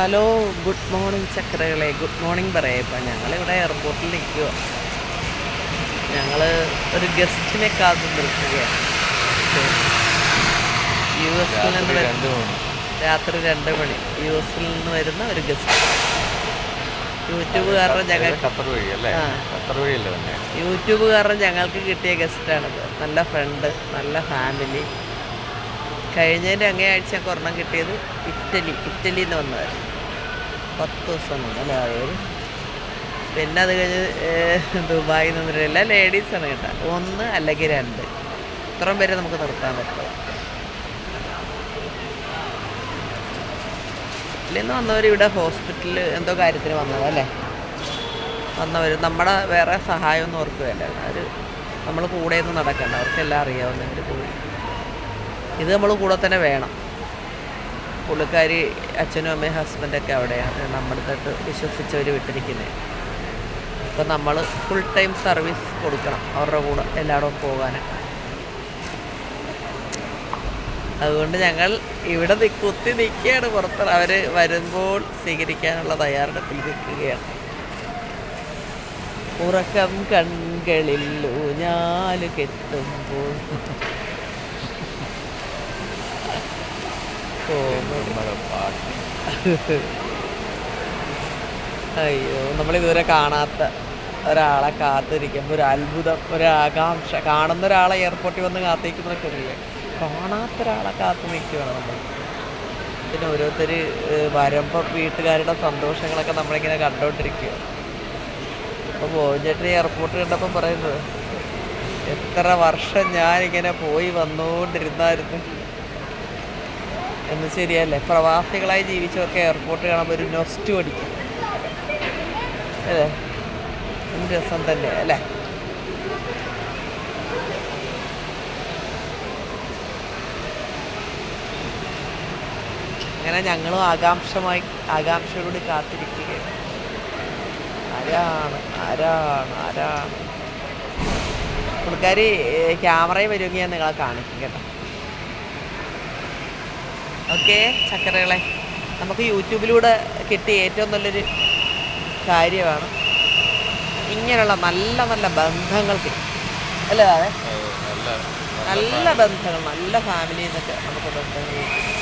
Hello good morning ചക്രകളെ. Good morning പറയാം. ഇപ്പം ഞങ്ങളിവിടെ എയർപോർട്ടിൽ നിൽക്കുക ഞങ്ങൾ ഒരു ഗസ്റ്റിനെ കാത്തു നിൽക്കുകയാണ് യു എസിൽ നിന്ന് രണ്ട് മണി. രാത്രി രണ്ട് മണി. യു എസിൽ നിന്ന് വരുന്ന ഒരു ഗസ്റ്റ്. യൂട്യൂബുകാരുടെ ഞങ്ങൾ യൂട്യൂബുകാരുടെ ഞങ്ങൾക്ക് കിട്ടിയ ഗസ്റ്റാണിത്. നല്ല ഫ്രണ്ട് നല്ല ഫാമിലി. കഴിഞ്ഞതിന്റെ അങ്ങേ ആഴ്ച കൊറോണ കിട്ടിയത് ഇറ്റലി. ഇറ്റലിയിൽ നിന്ന് വന്നവർ പത്ത് ദിവസം അല്ലേ? അവർ പിന്നെ അത് കഴിഞ്ഞ് ദുബായിൽ നിന്ന് എല്ലാ ലേഡീസാണ് കേട്ടോ. ഒന്ന് അല്ലെങ്കിൽ രണ്ട്. ഇത്രയും പേരെ നമുക്ക് നിർത്താൻ പറ്റും ഇല്ലെന്ന് വന്നവർ ഇവിടെ ഹോസ്പിറ്റലിൽ എന്തോ കാര്യത്തിന് വന്നതല്ലേ വന്നവർ നമ്മുടെ വേറെ സഹായമൊന്നും അവർക്ക് വേണ്ട. അവർ നമ്മൾ കൂടെ ഒന്നും നടക്കണ്ട. അവർക്കെല്ലാം അറിയാവുന്നവർ പോയി. ഇത് നമ്മൾ കൂടെ തന്നെ വേണം. പുള്ളിക്കാരി അച്ഛനും അമ്മയും ഹസ്ബൻഡൊക്കെ അവിടെയാണ്. നമ്മുടെ തൊട്ട് വിശ്വസിച്ചവർ വിട്ടിരിക്കുന്നത് അപ്പം നമ്മൾ ഫുൾ ടൈം സർവീസ് കൊടുക്കണം അവരുടെ കൂടെ എല്ലായിടവും പോകാൻ അതുകൊണ്ട് ഞങ്ങൾ ഇവിടെ കുത്തി നിൽക്കുകയാണ് പുറത്ത്. അവർ വരുമ്പോൾ സ്വീകരിക്കാനുള്ള തയ്യാറെടുപ്പിൽ നിൽക്കുകയാണ്. ഉറക്കം കൺകളിൽ ഊഞ്ഞാൽ കെട്ടുമ്പോൾ അയ്യോ നമ്മളിതുവരെ കാണാത്ത ഒരാളെ കാത്തിരിക്കുമ്പോൾ ഒരു അത്ഭുതം ഒരു ആകാംക്ഷ. കാണുന്ന ഒരാളെ എയർപോർട്ടിൽ വന്ന് കാത്തിരിക്കുന്നൊക്കെ ഇല്ലേ കാണാത്ത ഒരാളെ കാത്തു നിൽക്കുകയാണ് നമ്മൾ. പിന്നെ ഓരോരുത്തർ വരുമ്പോൾ വീട്ടുകാരുടെ സന്തോഷങ്ങളൊക്കെ നമ്മളിങ്ങനെ കണ്ടുകൊണ്ടിരിക്കുക അപ്പോൾ മോഹൻചേട്ടൻ എയർപോർട്ട് കണ്ടപ്പോൾ പറയുന്നത് എത്ര വർഷം ഞാനിങ്ങനെ പോയി വന്നുകൊണ്ടിരുന്നായിരുന്നു എന്ന് ശരിയല്ലേ? പ്രവാസികളായി ജീവിച്ചവർക്ക് എയർപോർട്ട് കാണുമ്പോൾ ഒരു നൊസ്റ്റു അടിക്കും അല്ലേ? രസം തന്നെ അല്ലേ? അങ്ങനെ ഞങ്ങളും ആകാംക്ഷമായി ആകാംക്ഷയോട് കാത്തിരിക്കുകയാണ്. ആരാണ്? ആരാണ്? ആരാണ്? പുള്ളിക്കാരി ക്യാമറയിൽ വരുമെങ്കിൽ ഞാൻ നിങ്ങളെ കാണിക്കും കേട്ടോ. ഓക്കെ ചക്കരകളെ. നമുക്ക് യൂട്യൂബിലൂടെ കിട്ടിയ ഏറ്റവും നല്ലൊരു കാര്യമാണ് ഇങ്ങനെയുള്ള നല്ല നല്ല ബന്ധങ്ങൾക്ക് അല്ലേ? നല്ല ബന്ധങ്ങൾ നല്ല ഫാമിലി നിന്നൊക്കെ നമുക്ക് ബന്ധങ്ങൾ കിട്ടും.